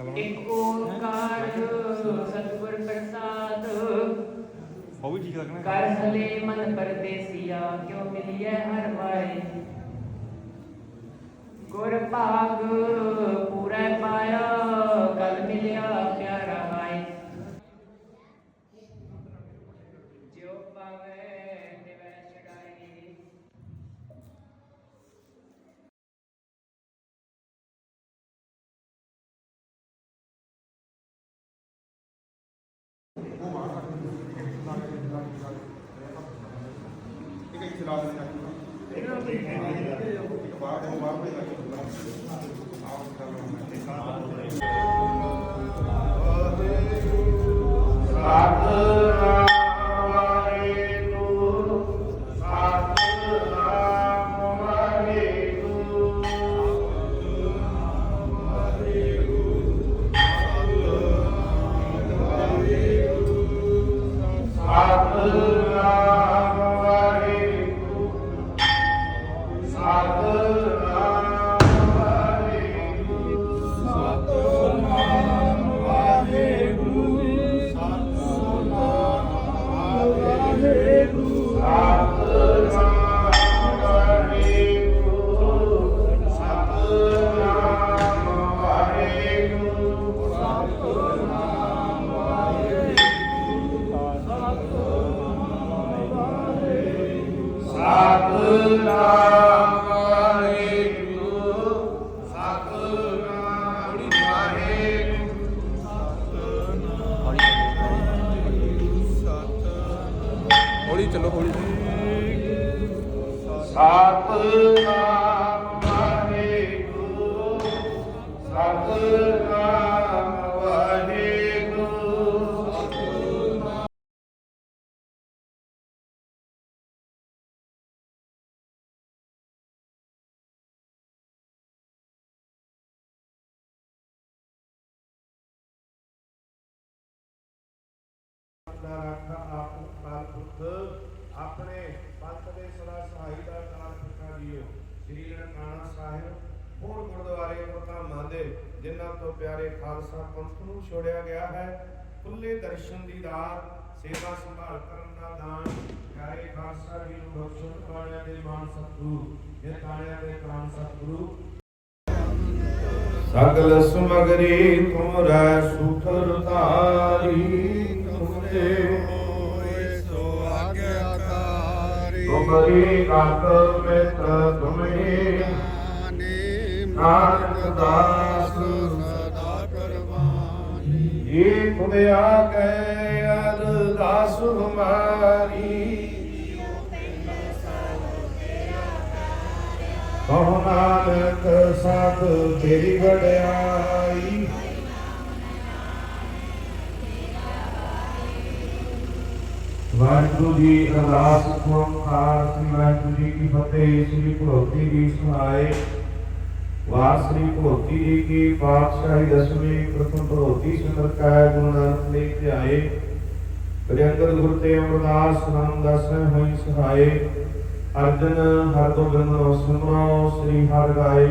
ਇੱਕ ਓੰਕਾਰ ਸਤਿਗੁਰ ਪ੍ਰਸਾਦ। ਉਹ ਵੀ ਠੀਕ ਲੱਗਣਾ। ਕਰ ਹਲੇ ਮਨ ਪਰਦੇਸੀਆ ਕਿਉ ਮਿਲਿਐ ਹਰ ਵਾਏ? ਗੁਰ ਭਾਗ ठीक है इसे डाल देना बाहर है बाहर में लगे आप डालो ਚੱਲੋ ਹੌਲੀ। ਸਤਿਨਾਮ ਵਾਹਿਗੁਰੂ ਸਤਿਨਾਮ ਹੋਰ ਗੁਰਦੁਆਰੇ ਪ੍ਰਧਾਨਾਂ ਦੇ, ਜਿਨ੍ਹਾਂ ਤੋਂ ਪਿਆਰੇ ਖਾਲਸਾ ਪੰਥ ਨੂੰ ਛੋੜਿਆ ਗਿਆ ਹੈ ਖੁੱਲੇ ਦਰਸ਼ਨ ਦੀ ਰਾਤ ਸੇਵਾ ਸੰਭਾਲ ਕਰਨ ਦਾ ਦਾਨ, ਪਿਆਰੇ ਖਾਲਸਾ ਜੀ ਨੂੰ ਬਖਸ਼ਣ ਵਾਲਿਆਂ ਦੇ ਮਾਨ ਸਤਿਗੁਰੂ, ਇਹ ਤਾਣਿਆਂ ਦੇ ਪ੍ਰਾਨ ਸਤਿਗੁਰੂ। ਸਗਲ ਸੁਮਗਰੀ ਤੁਮਰੈ ਸੁਖਰ ਧਾਰੀ ਤੁਮਰੇ ਹੋਏ ਸੋ ਆਗਿਆਕਾਰੀ। ਤੁਮਰੀ ਗਤ ਮਿਤ ਤੁਮਰੀ ਨੇ ਨਾਨਕ ਦਾਸ ਸਦਾ ਕਰਵਾਨੀ ਏ ਖੁਦਿਆ ਕੈ ਅਰਦਾਸ ਹਮਾਰੀ ਕਹੋ ਨਾਨਕ ਸਭ ਤੇਰੀ ਵਡਿਆਈ ਵਾਹਿਗੁਰੂ ਜੀ ਅਰਦਾਸ ਕਰੋ ਖਾਸ ਵਾਹਿਗੁਰੂ ਜੀ ਕੀ ਫਤਿਹ। ਸ੍ਰੀ ਭਗਵਤੀ ਜੀ ਸਹਾਏ वासरी भोती जी की पातशाही दसवीं प्रथम भोती सिमर काय गुरु नानक ने ध्याए ਪ੍ਰਿਆੰਗਦ ਗੁਰ ਤੇ ਅਮਰਦਾਸ ਨਾਮ ਦਸੈ ਹੋਈ ਸਹਾਏ। ਅਰਜਨ ਹਰ ਗੋਬਿੰਦ ਸੁਨੋ ਸ੍ਰੀ ਹਰ ਗਾਏ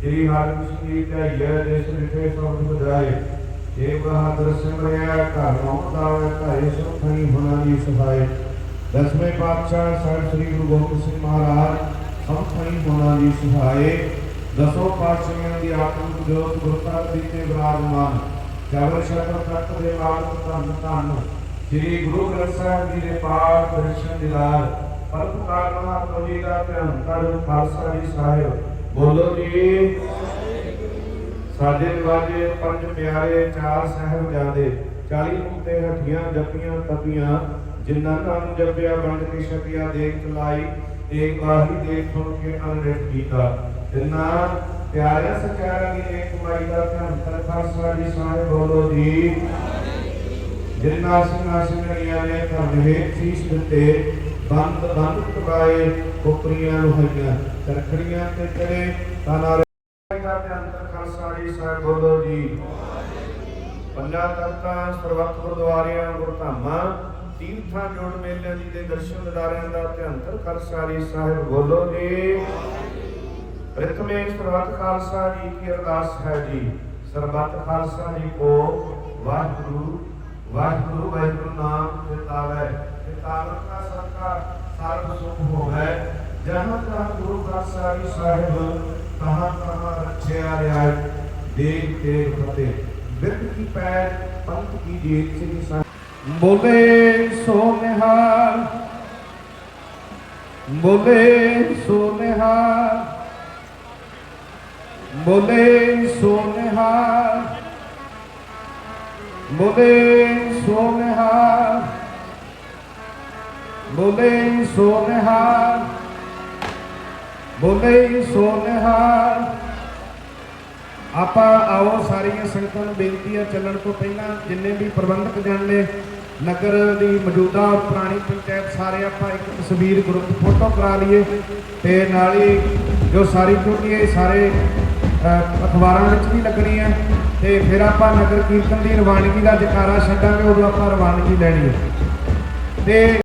ਸ੍ਰੀ ਹਰਿ ਕ੍ਰਿਸ਼ਨ ਧਿਆਇਐ ਦੇਸ ਵਿਖੇ ਸਭ ਬੁਝਾਏ। ਜੇ ਬਹਾਦਰ ਸਿਮਰਿਆ, ਘਰ ਰੋਂਦਾ ਘਰੇ ਸੁਖੀ ਹੋਣਾ ਦੀ ਸਹਾਏ। ਦਸਵੇਂ ਪਾਤਸ਼ਾਹ ਸਰ ਸ੍ਰੀ ਗੁਰੂ ਗੋਬਿੰਦ ਸਿੰਘ ਮਹਾਰਾਜ ਸਭ ਖਣੀ ਹੋਣਾ ਦੀ ਸਹਾਏ। ਦਸੋ ਪਾਤਸ਼ਾਹਾਂ ਦੀ ਆਤਮਿਕ ਜੋਤ ਗੁਰਤਾ ਤੇ ਵਿਰਾਜਮਾਨ। ਜਬਰ ਸ਼ਬਦ ਤੱਕ ਦੇ ਮਾਰਗ ਧੰਨ ਧੰਨ। ਸ੍ਰੀ ਗੁਰੂ ਗ੍ਰੰਥ ਸਾਹਿਬ ਜੀ ਦੇ ਪਾਠ, ਦਰਸ਼ਨ, ਦਿਦਾਰ। ਪਰਮ ਕਾਰਨਾ ਪ੍ਰਭੂ ਦਾ ਧਿਆਨ ਕਰ ਖਾਲਸਾ ਜੀ ਸਾਹਿਬ। ਬੋਲੋ ਜੀ। ਸਾਡੇ ਨਿਵਾਜੇ ਪੰਜ ਪਿਆਰੇ ਚਾਰ ਸਾਹਿਬਜ਼ਾਦੇ 40 ਮੁਕਤੇ ਹੱਠੀਆਂ ਜਪੀਆਂ ਤਪੀਆਂ, ਜਿਨ੍ਹਾਂ ਨਾਮ ਜਪਿਆ ਬੰਦ ਕੀ ਛਪਿਆ ਦੇਖ ਚਲਾਈ, ਏਕ ਵਾਹੀ ਦੇਖ ਸੁਣ ਕੇ ਅਨਰਿਤ ਕੀਤਾ। ਜਿਨ੍ਹਾਂ ਪਿਆਰਿਆਂ ਸਚਾਰਾਂ ਦੀ ਏਕ ਕਮਾਈ ਦਾ ਧਿਆਨ ਕਰ ਖਾਲਸਾ ਜੀ ਬੋਲੋ ਜੀ। ਜਿਨ੍ਹਾਂ ਸਿੰਘਾਂ ਸਿੰਘਣੀਆਂ ਨੇ ਧਰਮ ਹੇਠ ਸੀਸ ਦਿੱਤੇ, ਬੰਦ ਬੰਦ ਟਕਾਏ ਕੋਪਰੀਆਂ ਨੂੰ ਹੋਈਆਂ ਚਰਖੜੀਆਂ ਤੇ ਚੜੇ, ਤਾਂ ਨਾਰੇ ਦਾ ਤੇ ਅੰਤਰ ਖਾਲਸਾ ਜੀ ਬੋਲੋ ਜੀ। ਪੰਜਾਂ ਤਖਤਾਂ, ਸਰਬੱਤ ਗੁਰਦੁਆਰਿਆਂ, ਗੁਰਧਾਮਾਂ, ਤੀਰਥਾਂ, ਜੋੜ ਮੇਲਿਆਂ ਜੀ ਦੇ ਦਰਸ਼ਨ ਦਿਦਾਰਿਆਂ ਦਾ ਧਿਆਨ ਅੰਤਰ ਖਾਲਸਾ ਸਾਹਿਬ ਬੋਲੋ ਜੀ। ਪ੍ਰਥਮੇ ਸਰਬੱਤ ਖਾਲਸਾ ਜੀ ਕੀ ਅਰਦਾਸ ਹੈ ਜੀ। ਸਰਬੱਤ ਖਾਲਸਾ ਜੀ ਕੋ ਵਾਹਿਗੁਰੂ ਵਾਹਿਗੁਰੂ ਵਾਹਿਗੁਰੂ ਨਾਮ ਚਿਤਾਵੈ ਚਿਤਾਵਨ ਕਾ ਸਰਕਾ ਸਰਬ ਸੁਖ ਹੋਵੇ। ਜਹਾਂ ਤਹਾਂ ਗੁਰੂ ਖਾਲਸਾ ਜੀ ਸਾਹਿਬ, ਤਹਾਂ ਤਹਾਂ ਰੱਖਿਆ ਰਿਆਇ ਦੇਖ ਤੇ ਫਤਿਹ ਬਿਰਧ ਕੀ ਪੈਰ ਪੰਥ ਕੀ ਜੀਤ ਸ੍ਰੀ ਸਾਹਿਬ ਬੋਲੇ ਸੋ ਨਿਹਾਲ, ਬੋਲੇ ਸੋ ਨਿਹਾਲ। ਬੋਲੇ ਸੋ ਨਿਹਾਲ ਬੋਲੇ ਸੋ ਨਿਹਾਲ ਬੋਲੇ ਸੋ ਬੋਲੇ ਸੋ ਆਪਾਂ ਆਓ ਸਾਰੀਆਂ ਸੰਗਤਾਂ ਨੂੰ ਬੇਨਤੀ ਹੈ ਚੱਲਣ ਤੋਂ ਪਹਿਲਾਂ ਜਿੰਨੇ ਵੀ ਪ੍ਰਬੰਧਕ ਜਨ ਨੇ, ਨਗਰ ਦੀ ਮੌਜੂਦਾ ਪੁਰਾਣੀ ਪੰਚਾਇਤ ਸਾਰੇ ਆਪਾਂ ਇੱਕ ਤਸਵੀਰ ਗਰੁੱਪ ਫੋਟੋ ਕਰਾ ਲਈਏ ਤੇ ਨਾਲ ਹੀ ਜੋ ਸਾਰੀ ਕਿਉਂਕਿ ਇਹ ਸਾਰੇ ਅਖਬਾਰਾਂ ਵਿੱਚ ਵੀ ਲੱਗਣੀ ਹੈ ਤੇ ਫਿਰ ਆਪਾਂ ਨਗਰ ਕੀਰਤਨ ਦੀ ਰਵਾਨਗੀ ਦਾ ਜਕਾਰਾ ਛੱਡਾਂਗੇ, ਉਦੋਂ ਆਪਾਂ ਰਵਾਨਗੀ ਲੈਣੀ ਹੈ। ਤੇ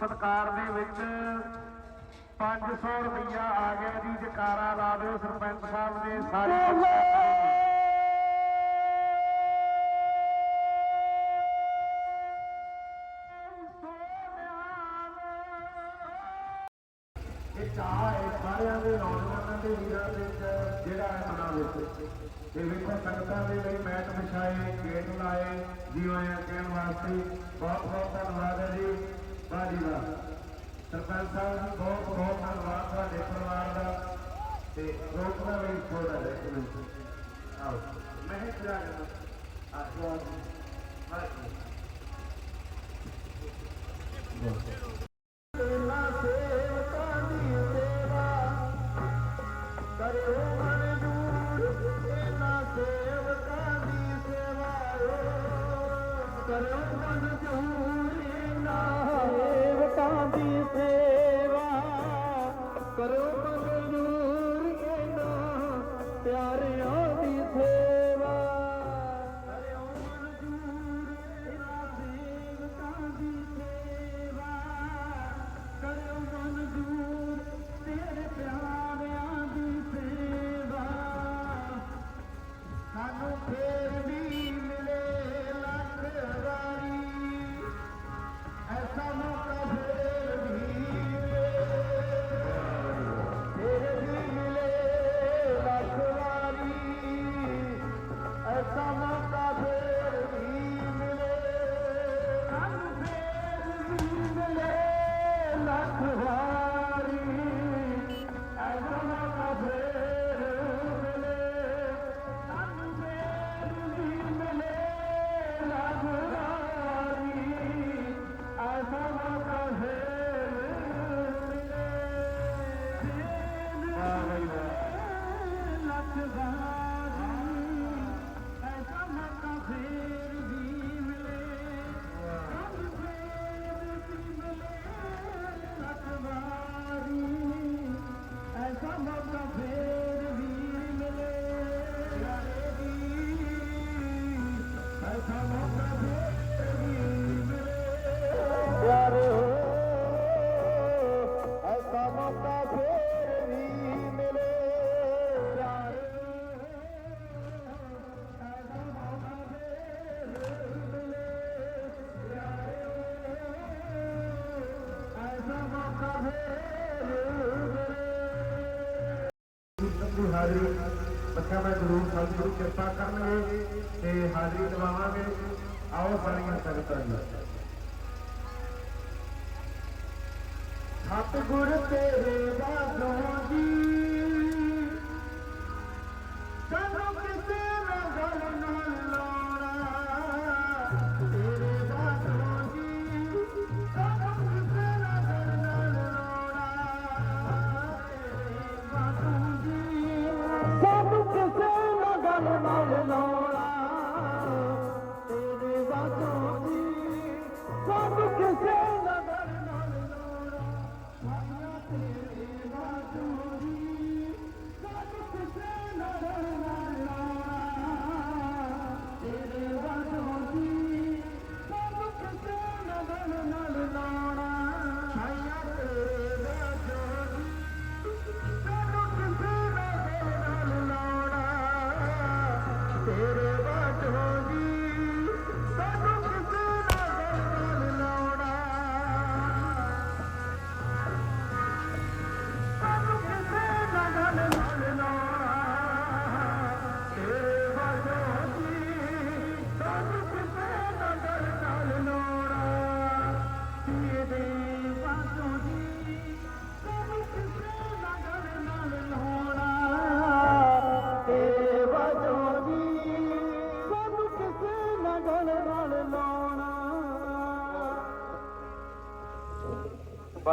ਸਤਕਾਰ ਦੇ ਵਿੱਚ 500 ਰੁਪਇਆ ਆ ਗਿਆ ਜੀ ਜਕਾਰਾ ਲਾ ਦਿਓ ਸਰਪੰਚ ਸਾਹਿਬ ਨੇ ਸਾਰੇ ਇਹ ਚਾਹ ਹੈ ਦੇ ਨੌਜਵਾਨਾਂ ਦੇ ਵੀਰਾਂ ਦੇ ਜਿਹੜਾ ਸੰਗਤਾਂ ਦੇ ਲਈ ਮੈਟ ਕਹਿਣ ਵਾਸਤੇ ਬਹੁਤ ਬਹੁਤ ਧੰਨਵਾਦ ਹੈ ਜੀ। ਵਾਹ ਜੀ ਵਾਹ ਸਰਪੰਚ ਸਾਹਿਬ ਨੂੰ ਬਹੁਤ ਬਹੁਤ ਧੰਨਵਾਦ ਤੁਹਾਡੇ ਪਰਿਵਾਰ ਦਾ ਤੇ ਰੋਕਣਾ ਵੀ ਥੋੜਾ ਲੈ ਕੇ ਆਓ, ਮੈਂ ਹੀ ਚਲਾ ਗਿਆ ਆਹ ਵਾਹ ਜੀ। ਵਾਹ ਜ਼ਰੂਰ ਸਤਿਗੁਰੂ ਕਿਰਪਾ ਕਰਨਗੇ ਤੇ ਹਾਜ਼ਰੀ ਦਿਵਾਵਾਂਗੇ। ਆਓ ਸਾਰੀਆਂ ਸੰਗਤਾਂ ਜੀ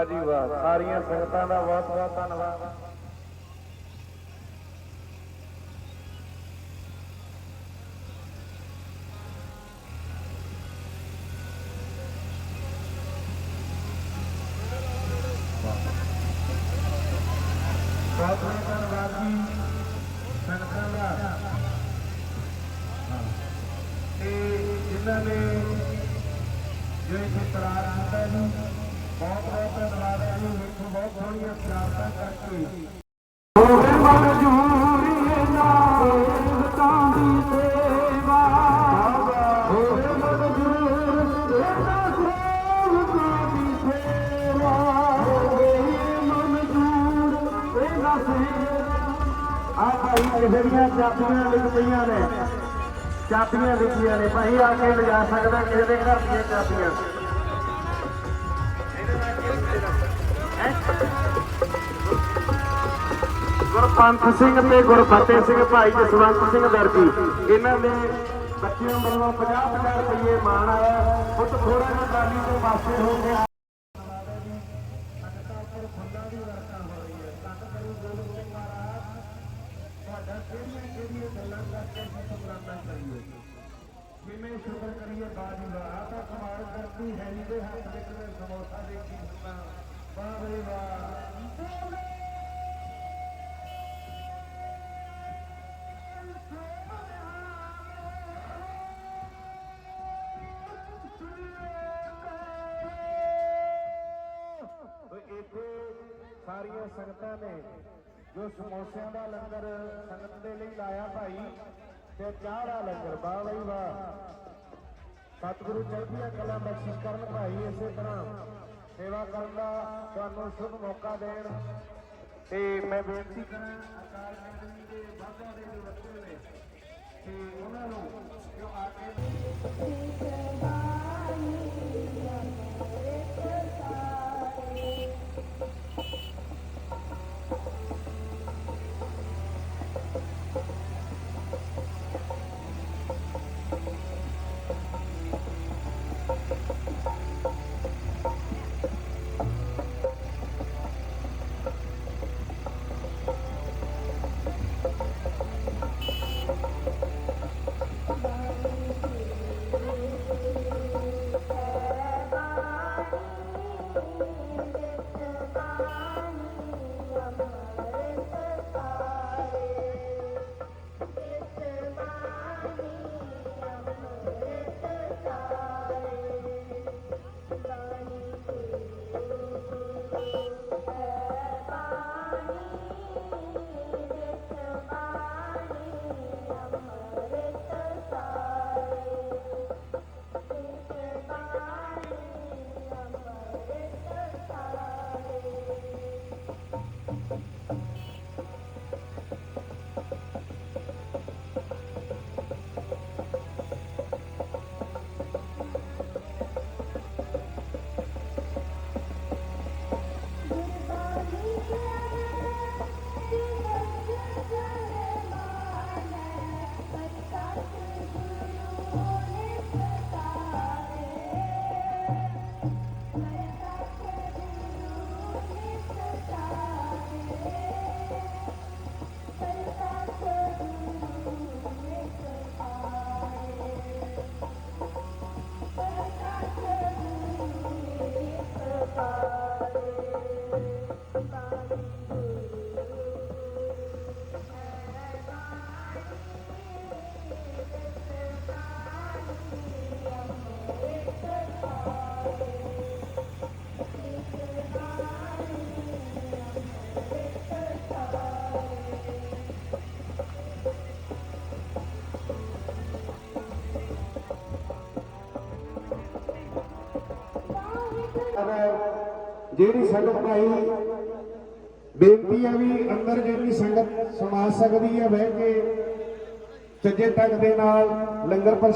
ਵਾਹ ਜੀ ਵਾਹ। ਸਾਰੀਆਂ ਸੰਗਤਾਂ ਦਾ ਬਹੁਤ ਬਹੁਤ ਧੰਨਵਾਦ। ਬਹੁਤ ਬਹੁਤ ਧੰਨਵਾਦ ਜੀ। ਭਾਈ ਚਾਬੀਆਂ ਲਿਖ ਪਈਆਂ ਨੇ। ਚਾਬੀਆਂ ਲਿਖੀਆਂ ਨੇ। ਭਾਈ, ਆ ਕੇ ਲਿਜਾ ਸਕਦਾ ਕਿਸੇ ਦੇ ਘਰ ਦੀਆਂ ਚਾਬੀਆਂ। ਗੁਰਪੰਥ ਸਿੰਘ ਤੇ ਗੁਰਫਤਿਹ ਸਿੰਘ, ਭਾਈ ਜਸਵੰਤ ਸਿੰਘ ਦਰਜੀ ਇਹਨਾਂ ਦੇ ਬੱਚਿਆਂ ਵੱਲੋਂ 50 50 ਰੁਪਏ ਮਾਣ ਆਇਆ ਕੁਝ ਥੋੜਾ ਜਿਹਾ ਟਰਾਲੀ ਤੋਂ ਪਾਸੇ ਹੋ ਗਿਆ ਕਿਵੇਂ ਸ਼ੁਕਰ ਕਰੀਏ ਬਾਜੀ ਦਾ ਆ ਤਾਂ ਕਮਾਲ ਕਰਦੀ ਹੈ ਨਹੀਂ ਦੇ ਹੱਥ ਵਿੱਚ ਮੈਂ ਸਮੋਸਾ ਦੇਖੀ ਹੁੰਦਾ ਵਾਹ ਬਈ ਵਾਹ ਤੇ ਇੱਥੇ ਸਾਰੀਆਂ ਸੰਗਤਾਂ ਨੇ ਜੋ ਸਮੋਸਿਆਂ ਦਾ ਲੰਗਰ ਸੰਗਤ ਦੇ ਲਈ ਲਾਇਆ ਭਾਈ, ਤੇ ਚਾਹ ਦਾ ਲੰਗਰ, ਵਾਹ ਬਈ ਵਾਹ। ਸਤਿਗੁਰੂ ਚੜ੍ਹਦੀਆਂ ਕਲਾ ਬਖਸ਼ਿਸ਼ ਕਰਨ ਭਾਈ ਇਸੇ ਤਰ੍ਹਾਂ। ਸੇਵਾ ਕਰਨ ਦਾ ਤੁਹਾਨੂੰ ਸ਼ੁਭ ਮੌਕਾ ਦੇਣ। ਤੇ ਮੈਂ ਬੇਨਤੀ ਕਰਾਂ, ਅਕਾਲ ਅਕੈਡਮੀ ਦੇ ਵਾਧਾ ਦੇ ਜੋ ਬੱਚੇ ਨੇ, ਤੇ ਉਹਨਾਂ ਨੂੰ ਜੋ ਆ ਕੇ ਜਿਹੜੀ ਸੰਗਤ ਭਾਈ ਬੇਨਤੀ ਹੈ ਵੀ ਅੰਦਰ ਜਿਹੜੀ ਸੰਗਤ ਸਮਾ ਸਕਦੀ ਹੈ ਬਹਿ ਕੇ ਚੱਜੇ ਤੱਕ ਦੇ ਨਾਲ ਲੰਗਰ ਪ੍ਰਸ਼ਾਦ